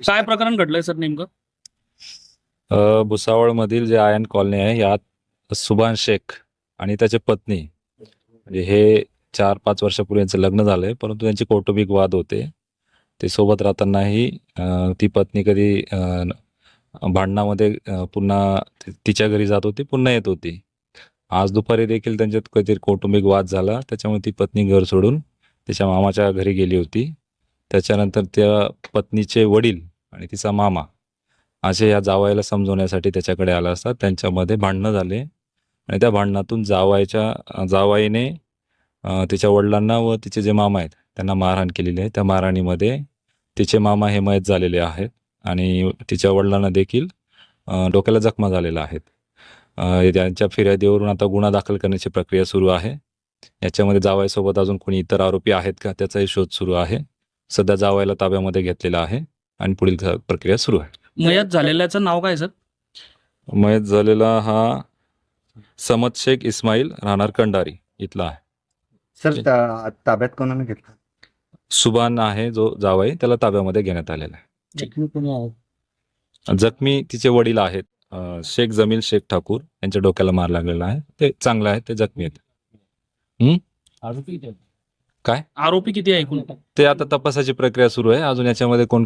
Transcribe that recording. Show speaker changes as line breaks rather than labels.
काय प्रकरण घडलंय सर नेमकं?
भुसावळ भुसावळमधील जे आयन कॉलनी आहे यात सुभान शेख आणि त्याची पत्नी म्हणजे हे चार पाच वर्षापूर्वी यांचं लग्न झालंय परंतु त्यांचे कौटुंबिक वाद होते. ते सोबत राहतानाही ती पत्नी कधी भांडणामध्ये पुन्हा तिच्या घरी जात होती पुन्हा येत होती. आज दुपारी देखील त्यांच्यात काहीतरी कौटुंबिक वाद झाला त्याच्यामुळे ती पत्नी घर सोडून तिच्या मामाच्या घरी गेली होती. त्याच्यानंतर त्या पत्नीचे वडील आणि तिचा मामा असे या जावायला समजवण्यासाठी त्याच्याकडे आला असता. त्यांच्यामध्ये भांडणं झाले. आणि त्या भांडणातून जावायच्या जावाईने तिच्या वडिलांना व तिचे जे मामा आहेत त्यांना मारहाण केलेली आहे. त्या मारहाणीमध्ये तिचे मामा हे मयत झालेले आहेत आणि तिच्या वडिलांना देखील डोक्याला जखमा झालेल्या आहेत. त्यांच्या फिर्यादीवरून आता गुन्हा दाखल करण्याची प्रक्रिया सुरू आहे. याच्यामध्ये जावाईसोबत अजून कोणी इतर आरोपी आहेत का? त्याचाही शोध सुरू आहे. सध्या जावायला ताब्यामध्ये घेतलेला आहे. आणि पुढील प्रक्रिया सुरू आहे.
मयत झालेल्याचं नाव काय सर?
मयत झालेला हा समद शेख इस्माईल राहणार कंडारी इथला आहे.
सर ता- ताब्यात कोणाने घेतलं?
सुबान आहे जो जावई त्याला ताब्यामध्ये घेण्यात आलेला आहे. जखमी तिचे वडील आहेत अं, शेख जमील शेख ठाकूर. यांच्या डोक्याला मार लागलेला आहे. ते चांगलं आहे ते जखमी आहेत. काय?
आरोपी किती आहे एकूण?
ते आता तपासाची प्रक्रिया सुरू आहे. अजून याच्यामध्ये कोण